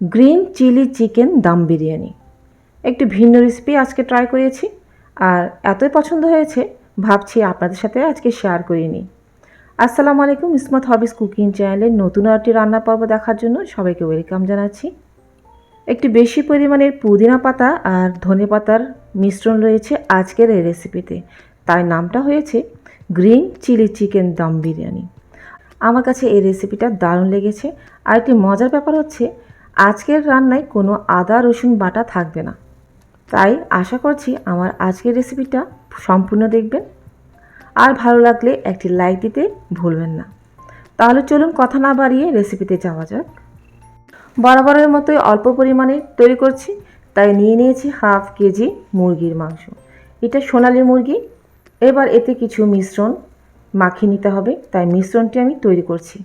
Green chilli chicken দাম বিরিয়ানি। একটি ভিন্ন রেসিপি আজকে ট্রাই করেছি। আর এতই পছন্দ হয়েছে, ভাবছি আপনাদের সাথে আজকে শেয়ার করে নিই। আসসালামু আলাইকুম, ইসমত হবিস কুকিং চ্যানেলের নতুন আরেকটি রান্নার পর্ব দেখার জন্য সবাইকে ওয়েলকাম জানাচ্ছি। একটি বেশি পরিমাণের পুদিনা পাতা আর ধনে পাতার মিশ্রণ রয়েছে আজকের এই রেসিপিতে তাই নামটা হয়েছে green chilli chicken dum biryani. আমার কাছে এই রেসিপিটা দারুণ লেগেছে। আর একটি মজার ব্যাপার হচ্ছে আজকের রান্নায় কোনো আদা, রসুন বাটা থাকবে না। তাই আশা করছি আমার আজকের রেসিপিটা সম্পূর্ণ দেখবেন। আর ভালো লাগলে একটি লাইক দিতে ভুলবেন না। তাহলে চলুন কথা না বাড়িয়ে রেসিপিতে যাওয়া যাক। বরাবরের মতোই অল্প পরিমাণে তৈরি করছি, তাই নিয়ে নিয়েছি হাফ কেজি মুরগির মাংস। এটা সোনালি মুরগি। এবার এতে কিছু মিশ্রণ মাখিয়ে নিতে হবে, তাই মিশ্রণটি আমি তৈরি করছি।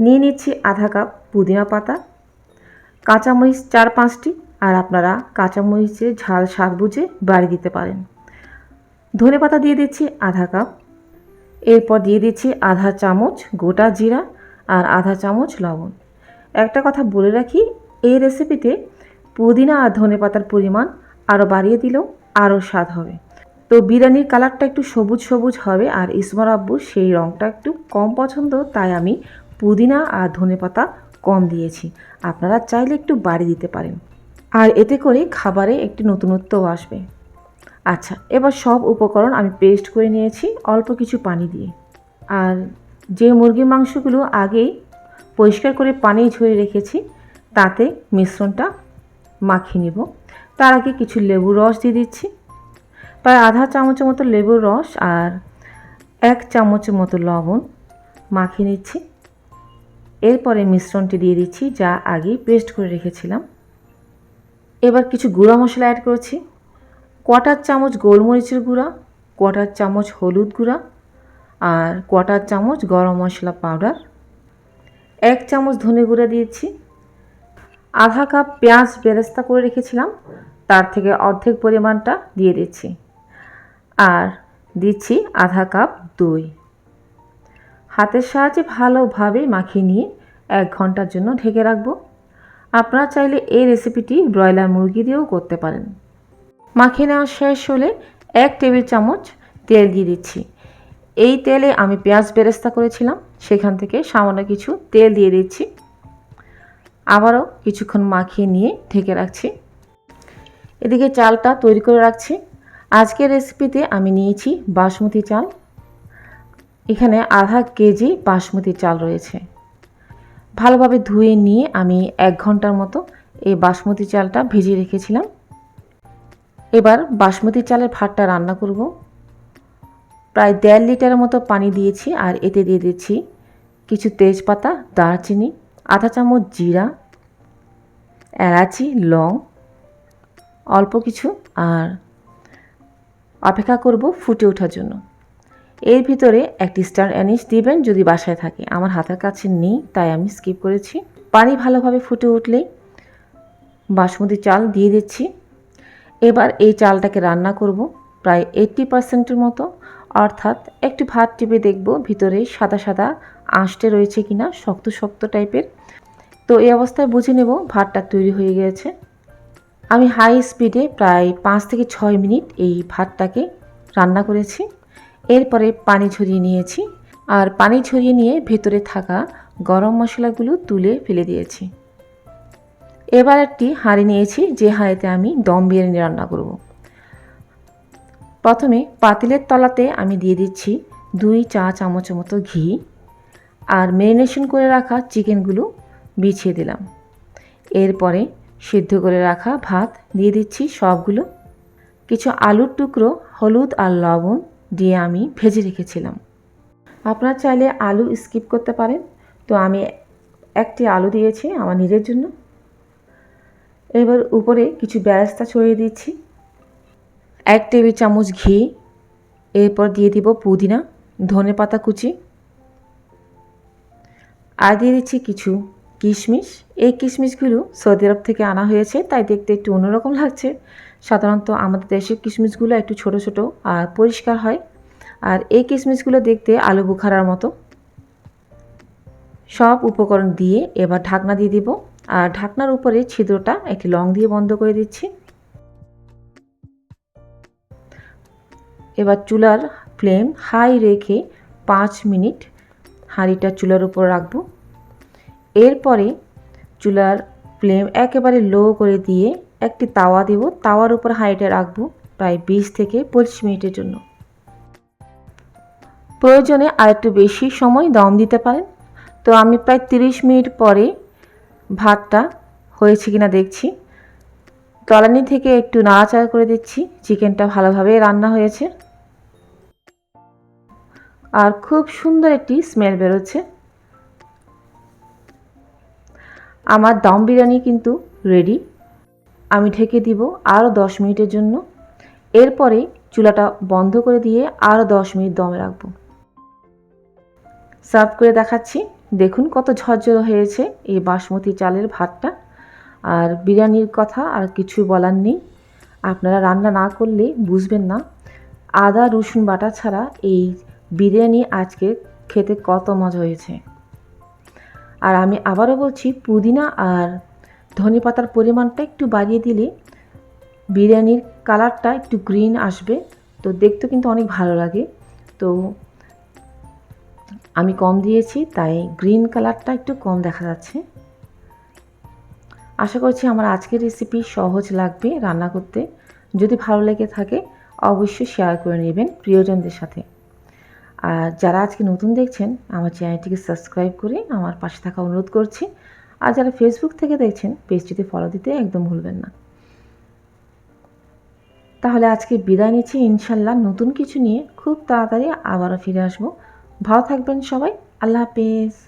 নিয়ে নিচ্ছি আধা কাপ পুদিনা পাতা। কাঁচামরিচ চার পাঁচটি আর আপনারা কাঁচামরিচের ঝাল স্বাদ বুঝে বাড়ি দিতে পারেন। ধনে পাতা দিয়ে দিচ্ছি আধা কাপ। এরপর দিয়ে দিচ্ছি আধা চামচ গোটা জিরা আর আধা চামচ লবণ। একটা কথা বলে রাখি, এই রেসিপিতে পুদিনা আর ধনে পাতার পরিমাণ আরও বাড়িয়ে দিলেও আরও স্বাদ হবে। তো বিরিয়ানির কালারটা একটু সবুজ সবুজ হবে আর ইসমর আব্বুর সেই রঙটা একটু কম পছন্দ, তাই আমি পুদিনা আর ধনে পাতা কম দিয়েছি। আপনারা চাইলে একটু বাড়িয়ে দিতে পারেন। আর এতে করে খাবারে একটি নতুনত্বও আসবে। আচ্ছা এবার সব উপকরণ আমি পেস্ট করে নিয়েছি অল্প কিছু পানি দিয়ে। আর যে মুরগির মাংসগুলো আগেই পরিষ্কার করে পানি ঝরিয়ে রেখেছি, তাতে মিশ্রণটা মাখিয়ে নেব। তার আগে কিছু লেবুর রস দিয়ে দিচ্ছি। প্রায় আধা চামচের মতো লেবুর রস আর এক চামচের মতো লবণ মাখিয়ে নিচ্ছি। এরপরে মিশ্রণটি দিয়ে দিচ্ছি, যা আগেই পেস্ট করে রেখেছিলাম। এবার কিছু গুঁড়া মশলা অ্যাড করছি। কোয়াটার চামচ গোলমরিচের গুঁড়া কোয়াটার চামচ হলুদ গুঁড়া, আর কোয়াটার চামচ গরম মশলা পাউডার। এক চামচ ধনে গুঁড়া দিয়েছি। আধা কাপ পেঁয়াজ বেরেস্তা করে রেখেছিলাম, তার থেকে অর্ধেক পরিমাণটা দিয়ে দিচ্ছি। আর দিচ্ছি আধা কাপ দই। হাতের সাহায্যে ভালোভাবে মাখিয়ে নিয়ে এক ঘণ্টার জন্য ঢেকে রাখব। আপনারা চাইলে এই রেসিপিটি ব্রয়লার মুরগি দিয়েও করতে পারেন। মাখিয়ে নেওয়া শেষ হলে এক টেবিল চামচ তেল দিয়ে দিচ্ছি। এই তেলে আমি পেঁয়াজ বেরেস্তা করেছিলাম, সেখান থেকে সামান্য কিছু তেল দিয়ে দিচ্ছি। আবারও কিছুক্ষণ মাখিয়ে নিয়ে ঢেকে রাখছি। এদিকে চালটা তৈরি করে রাখছি। আজকের রেসিপিতে আমি নিয়েছি বাসমতি চাল। এখানে আধা কেজি বাসমতি চাল রয়েছে। ভালোভাবে ধুয়ে নিয়ে আমি এক ঘণ্টার মতো এই বাসমতি চালটা ভিজিয়ে রেখেছিলাম। এবার বাসমতি চালের ভাতটা রান্না করব। প্রায় দেড় লিটারের মতো পানি দিয়েছি আর এতে দিয়ে দিচ্ছি কিছু তেজপাতা, দারচিনি, আধা চামচ জিরা, এলাচি, লং, অল্প কিছু আর অপেক্ষা করব ফুটে ওঠার জন্য। এর ভিতরে একটি স্টার অ্যানিস দিবেন যদি বাসায় থাকে। আমার হাতের কাছে নেই, তাই আমি স্কিপ করেছি। পানি ভালোভাবে ফুটে উঠলেই বাসমতি চাল দিয়ে দিচ্ছি। এবার এই চালটাকে রান্না করব প্রায় এইট্টি পার্সেন্টের মতো। অর্থাৎ একটু ভাত টিপে দেখব ভিতরে সাদা সাদা আঁশটে রয়েছে কিনা, শক্ত শক্ত টাইপের। তো এই অবস্থায় বুঝে নেব ভাতটা তৈরি হয়ে গিয়েছে আমি হাই স্পিডে প্রায় পাঁচ থেকে ছয় মিনিট এই ভাতটাকে রান্না করেছি। এরপরে পানি ঝরিয়ে নিয়েছি আর পানি ঝরিয়ে নিয়ে ভেতরে থাকা গরম মশলাগুলো তুলে ফেলে দিয়েছি। এবার একটি হাঁড়ি নিয়েছি, যে হাঁড়িতে আমি দম বিরিয়ানি রান্না করব। প্রথমে পাতিলের তলাতে আমি দিয়ে দিচ্ছি দুই চা চামচ মতো ঘি আর ম্যারিনেশন করে রাখা চিকেনগুলো বিছিয়ে দিলাম। এরপরে সিদ্ধ করে রাখা ভাত দিয়ে দিচ্ছি সবগুলো। কিছু আলুর টুকরো, হলুদ আর লবণ দিয়ে আমি ভেজে রেখেছিলাম। আপনারা চাইলে আলু স্কিপ করতে পারেন। তো আমি একটি আলু দিয়েছি আমার নিজের জন্য। এবার উপরে কিছু ব্যারেস্তা ছড়িয়ে দিচ্ছি। এক টেবিল চামচ ঘি। এরপর দিয়ে দিব পুদিনা, ধনে পাতা কুচি। আর দিয়ে দিচ্ছি কিছু কিশমিশ। এই কিশমিশগুলো সৌদি আরব থেকে আনা হয়েছে, তাই দেখতে একটু অন্যরকম লাগছে। সাধারণত আমাদের দেশের কিশমিশগুলো একটু ছোট ছোট আর পরিষ্কার হয়। আর এই কিশমিশগুলো দেখতে আলু বুখারার মতো। সব উপকরণ দিয়ে এবার ঢাকনা দিয়ে দিব। আর ঢাকনার উপরে ছিদ্রটা একটি লং দিয়ে বন্ধ করে দিচ্ছি। এবার চুলার ফ্লেম হাই রেখে পাঁচ মিনিট হাঁড়িটা চুলার উপর রাখব। এরপরে চুলার ফ্লেম একেবারে লো করে দিয়ে একটি তাওয়া দেব। তাওয়ার উপর হাঁড়িটা রাখব প্রায় বিশ থেকে পঁচিশ মিনিটের জন্য। প্রয়োজনে আর একটু বেশি সময় দম দিতে পারেন। তো আমি প্রায় তিরিশ মিনিট পরে ভাতটা হয়েছে কিনা দেখছি। তলানি থেকে একটু নাড়াচাড়া করে দিচ্ছি। চিকেনটা ভালোভাবে রান্না হয়েছে। আর খুব সুন্দর একটি স্মেল বেরোচ্ছে। আমার দম বিরিয়ানি কিন্তু রেডি আমি ঢেকে দিব আরও দশ মিনিটের জন্য। এরপরে চুলাটা বন্ধ করে দিয়ে আরও দশ মিনিট দমে রাখব। সার্ভ করে দেখাচ্ছি। দেখুন কত ঝরঝর হয়েছে এই বাসমতি চালের ভাতটা। আর বিরিয়ানির কথা আর কিছু বলার নেই। আপনারা রান্না না করলে বুঝবেন না। আদা, রসুন বাটা ছাড়া এই বিরিয়ানি আজকে খেতে কত মজা হয়েছে। আর আমি আবারও বলছি, পুদিনা আর ধনে পাতার পরিমাণটা একটু বাড়িয়ে দিলে বিরিয়ানির কালারটা একটু গ্রিন আসবে। তো দেখতে কিন্তু অনেক ভালো লাগে। তো আমি কম দিয়েছি, তাই গ্রিন কালারটা একটু কম দেখা যাচ্ছে। আশা করছি আমার আজকের রেসিপি সহজ লাগবে রান্না করতে। যদি ভালো লেগে থাকে, অবশ্যই শেয়ার করে নেবেন প্রিয়জনদের সাথে। আর যারা আজকে নতুন দেখছেন, আমার চ্যানেলটিকে সাবস্ক্রাইব করে আমার পাশে থাকা অনুরোধ করছি। আর যারা ফেসবুক থেকে দেখছেন, পেজটিতে ফলো দিতে একদম ভুলবেন না। তাহলে আজকে বিদায় নিচ্ছি। ইনশাল্লাহ নতুন কিছু নিয়ে খুব তাড়াতাড়ি আবারও ফিরে আসব। ভালো থাকবেন সবাই। আল্লাহ হাফেজ।